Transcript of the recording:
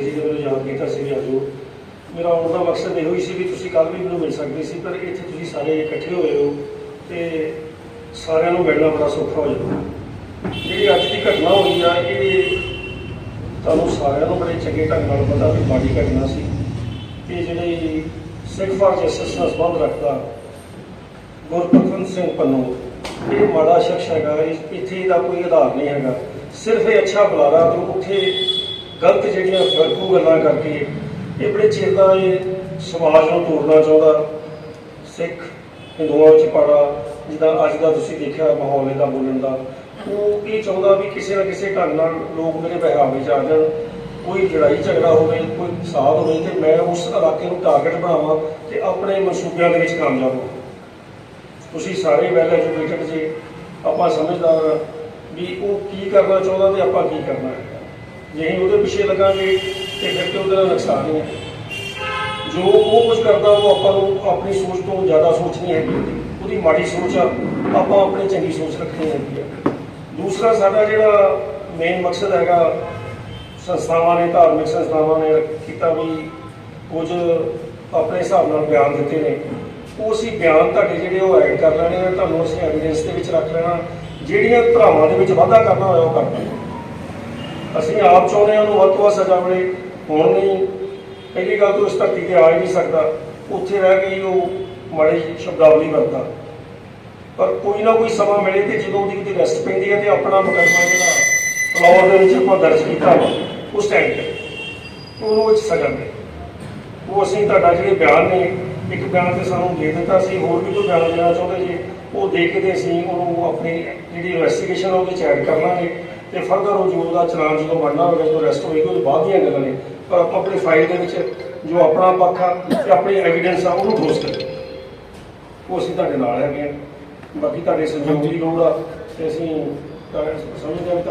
ਦਿੱਤੇ ਸੀ ਜਦੋਂ ਯਾਦ ਕੀਤਾ ਸੀ ਵੀ ਆਜੋ। ਮੇਰਾ ਆਉਣ ਦਾ ਮਕਸਦ ਇਹੋ ਹੀ ਸੀ ਵੀ ਤੁਸੀਂ ਕੱਲ ਵੀ ਮੈਨੂੰ ਮਿਲ ਸਕਦੇ ਸੀ, ਪਰ ਇੱਥੇ ਤੁਸੀਂ ਸਾਰੇ ਇਕੱਠੇ ਹੋਏ ਹੋ ਤੇ ਸਾਰਿਆਂ ਨੂੰ ਮਿਲਣਾ ਬੜਾ ਸੌਖਾ ਹੋ ਜਾਂਦਾ। ਜਿਹੜੀ ਅੱਜ ਦੀ ਘਟਨਾ ਹੋਈ ਆ, ਇਹ ਤੁਹਾਨੂੰ ਸਾਰਿਆਂ ਨੂੰ ਬੜੇ ਚੰਗੇ ਢੰਗ ਨਾਲ ਪਤਾ ਵੀ ਮਾੜੀ ਘਟਨਾ ਸੀ। ਇਹ ਜਿਹੜੀ ਸਿੱਖ ਫਾਰ ਜਸਟਿਸ ਨਾਲ ਸੰਬੰਧ ਰੱਖਦਾ ਗੁਰਪ੍ਰਤਨ ਸਿੰਘ ਪੰਨੂ, ਇਹ ਮਾੜਾ ਸ਼ਖਸ ਹੈਗਾ ਇੱਥੇ ਦਾ ਕੋਈ ਆਧਾਰ ਨਹੀਂ ਹੈਗਾ। ਸਿਰਫ ਇਹ ਅੱਛਾ ਬੁਲਾਰਾ ਤੋਂ ਉੱਥੇ ਗਲਤ ਜਿਹੜੀਆਂ ਫਰਕੂ ਗੱਲਾਂ ਕਰਕੇ ਇਹ ਬੜੇ ਚਿਰ ਦਾ ਇਹ ਸਮਾਜ ਨੂੰ ਤੋੜਨਾ ਚਾਹੁੰਦਾ ਸਿੱਖ ਹਿੰਦੂਆਂ ਵਿੱਚ ਪਾੜਾ ਜਿੱਦਾਂ ਅੱਜ ਦਾ ਤੁਸੀਂ ਦੇਖਿਆ ਮਾਹੌਲ ਇਹਦਾ ਬੋਲਣ ਦਾ। ਉਹ ਇਹ ਚਾਹੁੰਦਾ ਵੀ ਕਿਸੇ ਨਾ ਕਿਸੇ ਢੰਗ ਨਾਲ ਲੋਕ ਮੇਰੇ ਪਹਿਰਾਵੇ ਚ ਆ ਜਾਣ, ਕੋਈ ਲੜਾਈ ਝਗੜਾ ਹੋਵੇ, ਕੋਈ ਫਸਾਦ ਹੋਵੇ ਤੇ ਮੈਂ ਉਸ ਇਲਾਕੇ ਨੂੰ ਟਾਰਗੇਟ ਬਣਾਵਾਂ ਤੇ ਆਪਣੇ ਮਨਸੂਬਿਆਂ ਦੇ ਵਿੱਚ ਕਾਮਯਾਬ ਹੋਵਾਂ। ਤੁਸੀਂ ਸਾਰੇ ਵੈਲ ਐਜੂਕੇਟਡ ਜੇ ਆਪਾਂ ਸਮਝਦਾਰ ਵੀ ਉਹ ਕੀ ਕਰਨਾ ਚਾਹੁੰਦਾ ਤੇ ਆਪਾਂ ਕੀ ਕਰਨਾ ਹੈ। ਜੇ ਅਸੀਂ ਉਹਦੇ ਪਿੱਛੇ ਲੱਗਾਂਗੇ ਤੇ ਫਿਰ ਤੇ ਉਹਦਾ ਨੁਕਸਾਨ ਹੀ ਹੈ। ਜੋ ਉਹ ਕੁਝ ਕਰਦਾ, ਉਹ ਆਪਾਂ ਨੂੰ ਆਪਣੀ ਸੋਚ ਤੋਂ ਜ਼ਿਆਦਾ ਸੋਚਣੀ ਹੈਗੀ। ਉਹਦੀ। ਮਾੜੀ ਸੋਚ ਆ, ਆਪਾਂ ਆਪਣੀ ਚੰਗੀ ਸੋਚ ਰੱਖਣੀ ਹੈਗੀ ਆ। ਦੂਸਰਾ, ਸਾਡਾ ਜਿਹੜਾ ਮੇਨ ਮਕਸਦ ਹੈਗਾ, ਸੰਸਥਾਵਾਂ ਨੇ, ਧਾਰਮਿਕ ਸੰਸਥਾਵਾਂ ਨੇ ਕੀਤਾ ਵੀ ਕੁਝ ਆਪਣੇ ਹਿਸਾਬ ਨਾਲ ਬਿਆਨ ਦਿੱਤੇ ਨੇ। ਉਹ ਅਸੀਂ ਬਿਆਨ ਤੁਹਾਡੇ ਜਿਹੜੇ ਉਹ ਐਡ ਕਰ ਲੈਣੇ ਆ, ਤੁਹਾਨੂੰ ਅਸੀਂ ਐਵੀਡੈਂਸ ਦੇ ਵਿੱਚ ਰੱਖ ਲੈਣਾ। ਜਿਹੜੀਆਂ ਧਰਾਵਾਂ ਦੇ ਵਿੱਚ ਵਾਧਾ ਕਰਨਾ ਹੋਇਆ, ਉਹ ਕਰਨਾ ਅਸੀਂ ਆਪ ਚਾਹੁੰਦੇ ਹਾਂ ਉਹਨੂੰ ਵੱਧ ਤੋਂ ਵੱਧ ਸਜ਼ਾ ਮਿਲੇ। ਹੁਣ ਨਹੀਂ। ਪਹਿਲੀ ਗੱਲ ਤਾਂ ਇਸ ਧਰਤੀ ਤੇ ਆ ਹੀ ਨਹੀਂ ਸਕਦਾ। ਉੱਥੇ ਰਹਿ ਕੇ ਉਹ ਮਾੜੀ ਸ਼ਬਦਾਵਲੀ ਵਰਤਦਾ ਪਰ ਕੋਈ ਨਾ ਕੋਈ ਸਮਾਂ ਮਿਲੇ ਤੇ ਜਦੋਂ ਉਹਦੀ ਕਿਤੇ ਰੈਸਟ ਪੈਂਦੀ ਹੈ ਤੇ ਆਪਣਾ ਮੁਕੱਦਮਾ ਜਿਹੜਾ ਫਲੋਰ ਦੇ ਵਿੱਚ ਆਪਾਂ ਦਰਜ ਕੀਤਾ ਵਾ, ਉਸ ਟਾਈਮ ਤੇ। ਉਹਨੂੰ ਵਿੱਚ ਸਜ਼ਾ ਮਿਲੇ। ਉਹ ਅਸੀਂ ਤੁਹਾਡਾ ਜਿਹੜੇ ਬਿਆਨ ਨੇ, ਇੱਕ ਬਿਆਨ ਤੇ ਸਾਨੂੰ ਦੇ ਦਿੱਤਾ ਸੀ, ਹੋਰ ਵੀ ਕੋਈ ਬਿਆਨ ਦੇਣਾ ਚਾਹੁੰਦੇ ਜੀ, ਉਹ ਦੇ ਕੇ ਤੇ ਅਸੀਂ ਉਹਨੂੰ ਆਪਣੀ ਜਿਹੜੀ ਇਨਵੈਸਟੀਗੇਸ਼ਨ ਉਹਦੇ ਚ ਐਡ ਕਰ ਲਾਂਗੇ। ਤੇ ਫਰਦਰ ਉਹ ਜੋ ਉਹਦਾ ਚਲਾਨ ਜਦੋਂ ਬਣਨਾ ਹੋਵੇਗਾ ਜਦੋਂ ਅਰੈਸਟ ਹੋਏਗੀ ਉਹਦੇ ਬਾਅਦ ਦੀਆਂ ਗੱਲਾਂ ਨੇ। ਪਰ ਆਪਾਂ ਆਪਣੀ ਫਾਈਲ ਦੇ ਵਿੱਚ ਜੋ ਆਪਣਾ ਪੱਖ ਆ ਤੇ ਆਪਣੀ ਐਵੀਡੈਂਸ ਆ, ਉਹਨੂੰ ਠੋਸ ਕਰੀਏ। ਉਹ ਅਸੀਂ ਤੁਹਾਡੇ ਨਾਲ ਹੈਗੇ ਹਾਂ ਬਾਕੀ ਤੁਹਾਡੇ ਸਹਿਯੋਗ ਦੀ ਲੋੜ ਆ ਤੇ ਅਸੀਂ ਤਾਂ ਸਮਝਦੇ ਹਾਂ